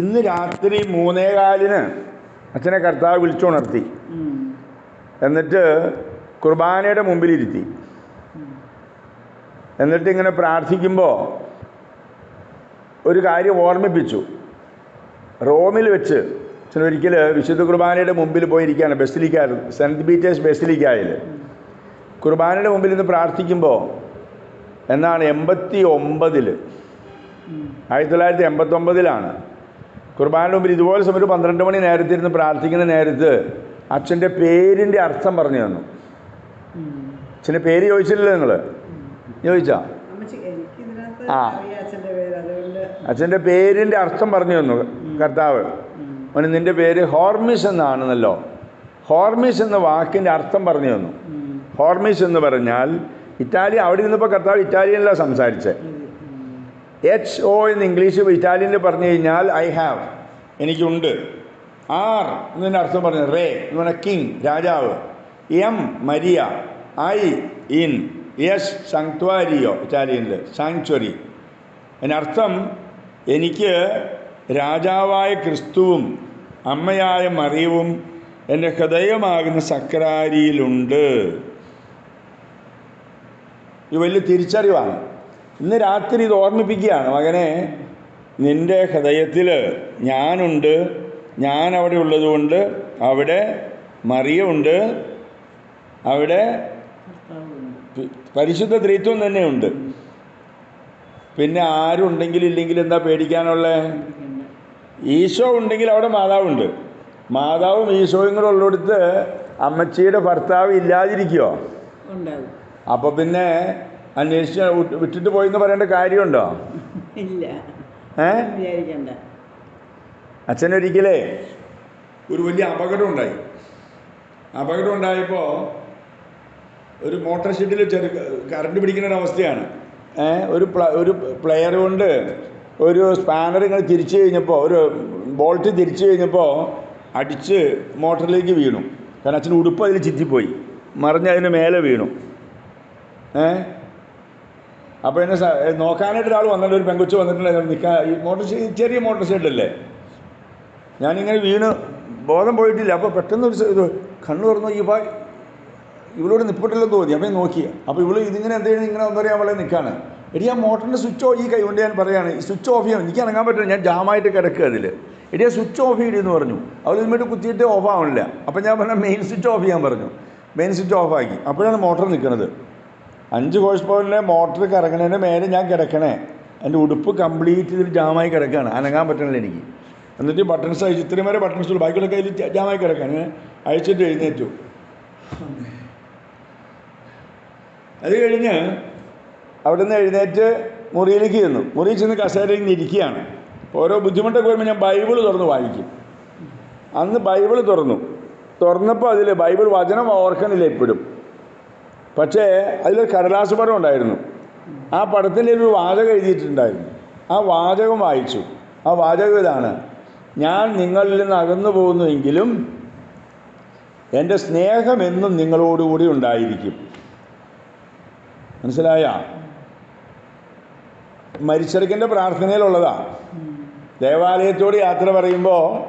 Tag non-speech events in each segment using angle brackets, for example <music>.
ഇന്ന് രാത്രി മൂന്നേകാലിന് അച്ഛനെ കർത്താവ് വിളിച്ചുണർത്തി. എന്നിട്ട് കുർബാനയുടെ മുമ്പിലിരുത്തി എന്നിട്ട് ഇങ്ങനെ പ്രാർത്ഥിക്കുമ്പോൾ ഒരു കാര്യം ഓർമ്മിപ്പിച്ചു റോമിൽ വെച്ച് ഒരിക്കൽ വിശുദ്ധ കുർബാനയുടെ മുമ്പിൽ പോയിരിക്കുകയാണ് ബസിലിക്കാർ സെന്റ് പീറ്റേഴ്സ് ബെസിലിക്കായിൽ കുർബാനയുടെ മുമ്പിൽ ഇന്ന് പ്രാർത്ഥിക്കുമ്പോൾ എന്നാണ് എൺപത്തി ഒമ്പതിൽ. ആയിരത്തി തൊള്ളായിരത്തി എൺപത്തൊമ്പതിലാണ് കുർബാനയുടെ മുമ്പിൽ ഇതുപോലെ സമയത്ത് ഒരു പന്ത്രണ്ട് മണി നേരത്തിരുന്ന് പ്രാർത്ഥിക്കുന്ന നേരത്ത് അച്ഛന്റെ പേരിന്റെ അർത്ഥം പറഞ്ഞു തന്നു. അച്ഛന്റെ പേര് ചോദിച്ചില്ലല്ലോ നിങ്ങൾ ചോദിച്ചാ? ആ. അച്ഛന്റെ പേരിന്റെ അർത്ഥം പറഞ്ഞു തന്നു കർത്താവ്. അവന് നിന്റെ പേര് ഹോർമിസ് എന്നാണെന്നല്ലോ. ഹോർമിസ് എന്ന വാക്കിന്റെ അർത്ഥം പറഞ്ഞു തന്നു. ഹോർമിസ് എന്ന് പറഞ്ഞാൽ ഇറ്റാലിയൻ അവിടെ ഇരുന്നപ്പോൾ കർത്താവ് ഇറ്റാലിയനിലാണ് സംസാരിച്ചത്. എച്ച് ഒ എന്ന് ഇംഗ്ലീഷ് ഇറ്റാലിയനിൽ പറഞ്ഞു കഴിഞ്ഞാൽ ഐ ഹാവ് എനിക്കുണ്ട്. ആർ എന്നതിന്റെ അർത്ഥം പറഞ്ഞു റേ എന്ന് പറഞ്ഞാൽ കിങ് രാജാവ്. M Maria. I N S സങ്ക്വാരിയോ ഇറ്റാലിയനിൽ സാങ്ച്വറി അതിനർത്ഥം എനിക്ക് രാജാവായ ക്രിസ്തുവും അമ്മയായ മറിയവും എന്റെ ഹൃദയമാകുന്ന സക്രാരിയിലുണ്ട്. ഇത് വലിയ തിരിച്ചറിവാണ്. ഇന്ന് രാത്രി ഇത് ഓർമ്മിപ്പിക്കുകയാണ്. മകനെ നിന്റെ ഹൃദയത്തിൽ ഞാനുണ്ട്. ഞാൻ അവിടെ ഉള്ളതുകൊണ്ട് അവിടെ മറിയുണ്ട് അവിടെ കർത്താവുണ്ട്. പി- പരിശുദ്ധ ത്രിത്വം തന്നെയുണ്ട്. പിന്നെ ആരും ഇല്ലെങ്കിൽ എന്താ പേടിക്കാനുള്ളത്. ഈശോ ഉണ്ടെങ്കിൽ അവിടെ മാതാവുണ്ട്. മാതാവും ഈശോയും കൂടെ ഉള്ളിടത്ത് അമ്മച്ചിയുടെ ഭർത്താവ് ഇല്ലാതിരിക്കുമോ അപ്പോൾ പിന്നെ അന്വേഷിച്ച് വിട്ടിട്ട് പോയി എന്ന് പറയേണ്ട കാര്യമുണ്ടോ? ഇല്ല. ഏ? വിചാരിക്കണ്ട. അച്ഛനൊരിക്കലേ? ഒരു വലിയ അപകടം ഉണ്ടായി. അപകടം ഉണ്ടായപ്പോൾ ഒരു മോട്ടർ ഷെഡിൽ ചെറു കറണ്ട് പിടിക്കുന്ന ഒരു അവസ്ഥയാണ്. ഏ? ഒരു പ്ല ഒരു പ്ലെയർ കൊണ്ട് ഒരു സ്പാനർ ഇങ്ങനെ തിരിച്ചു കഴിഞ്ഞപ്പോൾ ഒരു ബോൾട്ട് തിരിച്ചു കഴിഞ്ഞപ്പോൾ അടിച്ച് മോട്ടറിലേക്ക് വീണു. കാരണം അച്ഛൻ ഉടുപ്പ് അതിൽ ചിറ്റിപ്പോയി മറിഞ്ഞ് അതിന് മേലെ വീണു. ഏ? അപ്പോൾ എന്നെ നോക്കാനായിട്ട് ഒരാൾ വന്നിട്ട് ഒരു പെങ്കൊച്ച് വന്നിട്ടുണ്ടായിരുന്നു നിൽക്കാൻ ഈ മോട്ടോർ ചെറിയ മോട്ടോർ ഷെഡല്ലേ ഞാനിങ്ങനെ വീണ് ബോധം പോയിട്ടില്ല. അപ്പോൾ പെട്ടെന്ന് ഒരു ഇത് കണ്ണു തുറന്നു ഈ ബാ ഇവളോട് നിപ്പിട്ടില്ലെന്ന് തോന്നി. അപ്പം നോക്കി. അപ്പോൾ ഇവൾ ഇതിങ്ങനെ എന്തെങ്കിലും ഇങ്ങനെ എന്താ പറയുക അവളെ നിൽക്കാണ് എടി ആ മോട്ടറിന്റെ സ്വിച്ച് ഈ കൈ കൊണ്ട് ഞാൻ പറയാണ് ഈ സ്വിച്ച് ഓഫ് ചെയ്യണം. എനിക്ക് ഇറങ്ങാൻ പറ്റില്ല. ഞാൻ ജാമായിട്ട് കിടക്കുക അതിൽ എടി ആ സ്വിച്ച് ഓഫ് ചെയ്തെന്ന് പറഞ്ഞു. അവൾ ഇതുമായിട്ട് കുത്തിയിട്ട് ഓഫ് ആവണില്ല. അപ്പം ഞാൻ പറഞ്ഞ മെയിൻ സ്വിച്ച് ഓഫ് ചെയ്യാൻ പറഞ്ഞു. മെയിൻ സ്വിച്ച് ഓഫ് ആക്കി. അപ്പോഴാണ് മോട്ടർ നിൽക്കുന്നത് അഞ്ച് കോഴ്സ് പവറിലെ മോട്ടർ കറങ്ങണതിന്റെ മേലെ ഞാൻ കിടക്കണേ. എന്റെ ഉടുപ്പ് കംപ്ലീറ്റ് ഇതിൽ ജാമായി കിടക്കുകയാണ് അനങ്ങാൻ പറ്റണില്ല എനിക്ക്. എന്നിട്ട് ബട്ടൺസ് അയച്ചു ഇത്രയും വരെ ബട്ടൺസ് ഉള്ളൂ. ബാക്കിയുള്ളൊക്കെ ജ- ജാമായി കിടക്കാണ് അയച്ചിട്ട് എഴുന്നേറ്റു. അത് കഴിഞ്ഞ് അവിടെ നിന്ന് എഴുന്നേറ്റ് മുറിയിലേക്ക് ചെന്നു. മുറിയിൽ ചെന്ന് കസേരയിൽ നിന്ന് ഇരിക്കുകയാണ്. ഓരോ ബുദ്ധിമുട്ടൊക്കെ വരുമ്പോൾ ഞാൻ ബൈബിൾ തുറന്ന് വായിക്കും. അന്ന് ബൈബിൾ തുറന്നു. തുറന്നപ്പോൾ അതിൽ ബൈബിൾ വചനം ഓർക്കണില്ല ഇപ്പോഴും പക്ഷേ അതിലൊരു കടലാസ് പടം ഉണ്ടായിരുന്നു. ആ പടത്തിന്റെ ഒരു വാചകം എഴുതിയിട്ടുണ്ടായിരുന്നു. ആ വാചകം വായിച്ചു. ആ വാചകം ഇതാണ്. ഞാൻ നിങ്ങളിൽ നിന്ന് അകന്നു പോകുന്നുവെങ്കിലും എന്റെ സ്നേഹം എന്നും നിങ്ങളോടുകൂടി ഉണ്ടായിരിക്കും. മനസ്സിലായ? മരിച്ചെടുക്കന്റെ പ്രാർത്ഥനയിലുള്ളതാ. ദേവാലയത്തോട് യാത്ര പറയുമ്പോൾ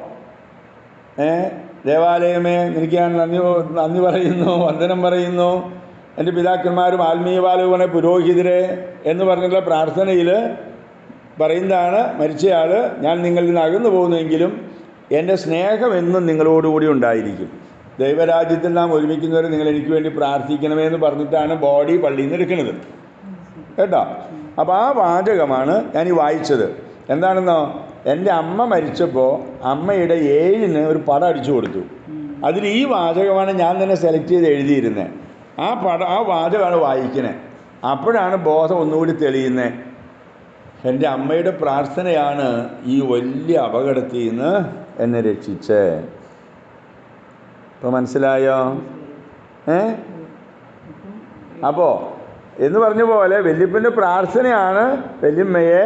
ഏ ദേവാലയമേ എനിക്ക് ഞാൻ നന്ദി നന്ദി പറയുന്നു വന്ദനം പറയുന്നു. എന്റെ പിതാക്കന്മാരും ആത്മീയ ബാലകനെ പുരോഹിതരെ എന്ന് പറഞ്ഞിട്ടുള്ള പ്രാർത്ഥനയിൽ പറയുന്നതാണ് മരിച്ചയാൾ ഞാൻ നിങ്ങളിൽ നിന്ന് അകന്നു പോകുന്നെങ്കിലും എന്റെ സ്നേഹം എന്നും നിങ്ങളോടുകൂടി ഉണ്ടായിരിക്കും. ദൈവരാജ്യത്തിൽ നാം ഒരുമിക്കുന്നവരെ നിങ്ങൾ എനിക്ക് വേണ്ടി പ്രാർത്ഥിക്കണമേ എന്ന് പറഞ്ഞിട്ടാണ് ബോഡി പള്ളിയിൽ നിന്ന് എടുക്കുന്നത്. കേട്ടോ? അപ്പോൾ ആ വാചകമാണ് ഞാൻ ഈ വായിച്ചത്. എന്താണെന്നോ? എന്റെ അമ്മ മരിച്ചപ്പോൾ അമ്മയുടെ ഏഴിന് ഒരു പടം അടിച്ചു കൊടുത്തു. അതിൽ ഈ വാചകമാണ് ഞാൻ തന്നെ സെലക്ട് ചെയ്ത് എഴുതിയിരുന്നത് ആ പടം ആ വാചകമാണ് വായിക്കുന്നത് അപ്പോഴാണ് ബോധം ഒന്നുകൂടി തെളിയുന്നത് എന്റെ അമ്മയുടെ പ്രാർത്ഥനയാണ് ഈ വലിയ അപകടത്തിൽ നിന്ന് എന്നെ രക്ഷിച്ചേ. ഇപ്പോൾ മനസ്സിലായോ? ഏ? അപ്പോൾ എന്ന് പറഞ്ഞ പോലെ വല്യപ്പന്റെ പ്രാർത്ഥനയാണ് വല്യമ്മയെ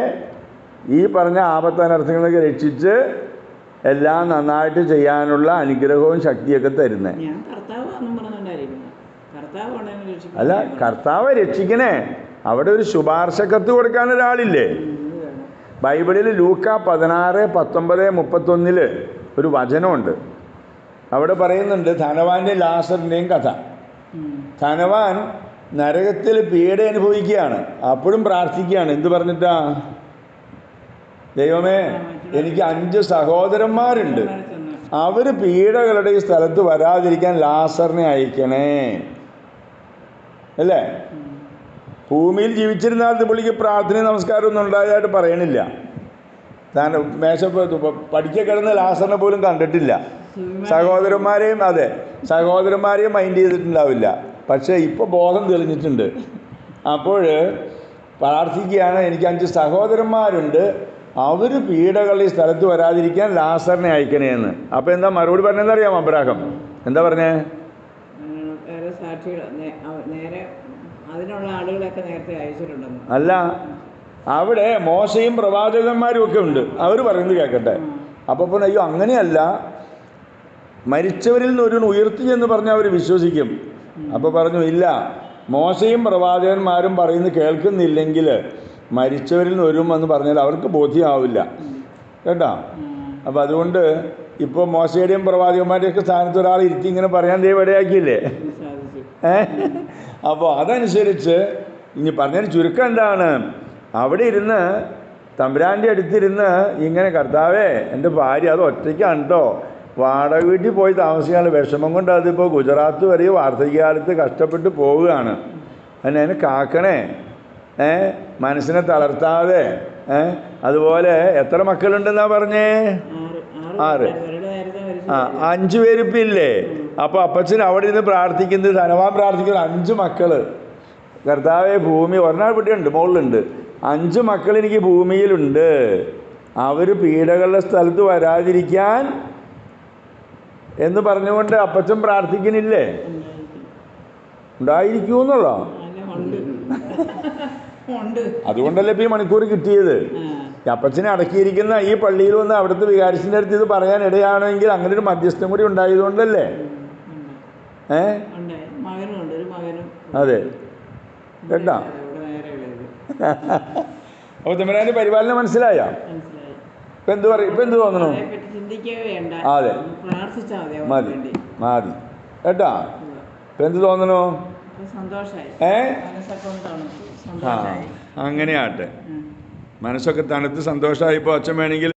ഈ പറഞ്ഞ ആപത്തനർത്ഥങ്ങളൊക്കെ രക്ഷിച്ച് എല്ലാം നന്നായിട്ട് ചെയ്യാനുള്ള അനുഗ്രഹവും ശക്തിയൊക്കെ തരുന്നത് അല്ല കർത്താവ് രക്ഷിക്കണേ. അവിടെ ഒരു ശുപാർശ കത്ത് കൊടുക്കാൻ ഒരാളില്ലേ. ബൈബിളിൽ ലൂക്ക പതിനാറ് പത്തൊമ്പത് മുപ്പത്തൊന്നിൽ ഒരു വചനമുണ്ട്. അവിടെ പറയുന്നുണ്ട് ധനവാന്റെ ലാസറിന്റെയും കഥ. ധനവാൻ നരകത്തിൽ പീഡ അനുഭവിക്കുകയാണ്. അപ്പോഴും പ്രാർത്ഥിക്കുകയാണ്. എന്ത് പറഞ്ഞിട്ടാ? ദൈവമേ എനിക്ക് അഞ്ച് സഹോദരന്മാരുണ്ട്. അവർ പീഡകളുടെ ഈ സ്ഥലത്ത് വരാതിരിക്കാൻ ലാസറിനെ അയക്കണേ. അല്ലേ. ഭൂമിയിൽ ജീവിച്ചിരുന്നാൽ പുള്ളിക്ക് പ്രാർത്ഥന നമസ്കാരം ഒന്നും ഉണ്ടായതായിട്ട് പറയണില്ല. താൻ മേശ പഠിക്ക കിടന്ന ലാസറിനെ പോലും കണ്ടിട്ടില്ല. സഹോദരന്മാരെയും അതെ സഹോദരന്മാരെയും മൈൻഡ് ചെയ്തിട്ടുണ്ടാവില്ല. പക്ഷേ ഇപ്പോൾ ബോധം തെളിഞ്ഞിട്ടുണ്ട്. അപ്പോൾ പ്രാർത്ഥിക്കുകയാണ്. എനിക്ക് അഞ്ച് സഹോദരന്മാരുണ്ട്. അവർ പീഡകൾ ഈ സ്ഥലത്ത് വരാതിരിക്കാൻ ലാസറിനെ അയക്കണേന്ന്. അപ്പോൾ എന്താ മറുപടി പറഞ്ഞതെന്നറിയാം അബ്രാഹം? എന്താ പറഞ്ഞേ? സാക്ഷികൾ നേരെ അതിനുള്ള ആളുകളൊക്കെ നേരത്തെ അയച്ചിട്ടുണ്ടെന്ന്. അല്ല അവിടെ മോശയും പ്രവാചകന്മാരും ഒക്കെ ഉണ്ട്. അവർ പറയുന്നത് കേൾക്കട്ടെ അപ്പോൾ പിന്നെ അയ്യോ അങ്ങനെയല്ല. മരിച്ചവരിൽ നിന്ന് ഒരു ഉയർത്തി എന്ന് പറഞ്ഞാൽ അവർ വിശ്വസിക്കും. അപ്പോൾ പറഞ്ഞു ഇല്ല. മോശയും പ്രവാചകന്മാരും പറയുന്നത് കേൾക്കുന്നില്ലെങ്കിൽ മരിച്ചവരിൽ നിന്ന് വരും എന്ന് പറഞ്ഞാൽ അവർക്ക് ബോധ്യമാവില്ല. കേട്ടോ. അപ്പോൾ അതുകൊണ്ട് ഇപ്പോൾ മോശയുടെയും പ്രവാചകന്മാരുടെയൊക്കെ സ്ഥാനത്ത് ഒരാൾ ഇരുത്തി ഇങ്ങനെ പറയാൻ ദൈവം ഇടയാക്കിയില്ലേ അപ്പോൾ അതനുസരിച്ച് ഇനി പറഞ്ഞതിന് ചുരുക്കം എന്താണ്? അവിടെ ഇരുന്ന് തമ്പുരാന്റെ അടുത്തിരുന്ന് ഇങ്ങനെ കർത്താവേ എന്റെ ഭാര്യ അത് ഒറ്റയ്ക്കാണ് കേട്ടോ വാടക വീട്ടിൽ പോയി താമസിക്കാനുള്ള വിഷമം കൊണ്ട് അതിപ്പോൾ ഗുജറാത്ത് വരെ വാർദ്ധക്യകാലത്ത് കഷ്ടപ്പെട്ട് പോവുകയാണ്. എന്നെ അതിനെ കാക്കണേ. ഏ? മനസ്സിനെ തളർത്താതെ. ഏ? അതുപോലെ എത്ര മക്കളുണ്ടെന്നാ പറഞ്ഞേ? ആറ്. ആ അഞ്ചു പേരിപ്പം ഇല്ലേ? അപ്പോൾ അപ്പച്ചൻ അവിടെ ഇരുന്ന് പ്രാർത്ഥിക്കുന്നത് ധനവാൻ പ്രാർത്ഥിക്കുന്ന. അഞ്ച് മക്കൾ. കർത്താവെ ഭൂമി ഒരെണ്ണാൾ ഇവിടെയുണ്ട് മുകളിലുണ്ട് അഞ്ച് മക്കൾ എനിക്ക് ഭൂമിയിലുണ്ട്. അവർ പീഡകളുടെ സ്ഥലത്ത് വരാതിരിക്കാൻ എന്ന് പറഞ്ഞുകൊണ്ട് അപ്പച്ചൻ പ്രാർത്ഥിക്കുന്നില്ലേ? ഉണ്ടായിരിക്കുമെന്നുള്ളോ ഉണ്ട് ഉണ്ട് അതുകൊണ്ടല്ലേ ഇപ്പം ഈ മണിക്കൂർ കിട്ടിയത്? അപ്പച്ചനെ അടക്കിയിരിക്കുന്ന ഈ പള്ളിയിൽ വന്ന് അവിടുത്തെ വികാരിച്ചിന്റെ അടുത്ത് ഇത് പറയാൻ ഇടയാണെങ്കിൽ അങ്ങനെ ഒരു മധ്യസ്ഥം കൂടി ഉണ്ടായതുകൊണ്ടല്ലേ? ഉണ്ട് ഏ? അതെ. കേട്ടാ? <laughs> അപ്പൊ അപ്പോൾ തിമരാന്റെ പരിപാലനം മനസ്സിലായ? ഇപ്പം എന്ത് പറയും? ഇപ്പം എന്ത് തോന്നണു? അതെ. മതി മതി. കേട്ടാ? ഇപ്പം എന്ത് തോന്നണു? ഏ? ആ അങ്ങനെയാട്ടെ. മനസ്സൊക്കെ തണുത്ത് സന്തോഷമായിപ്പോൾ അച്ഛൻ വേണമെങ്കിൽ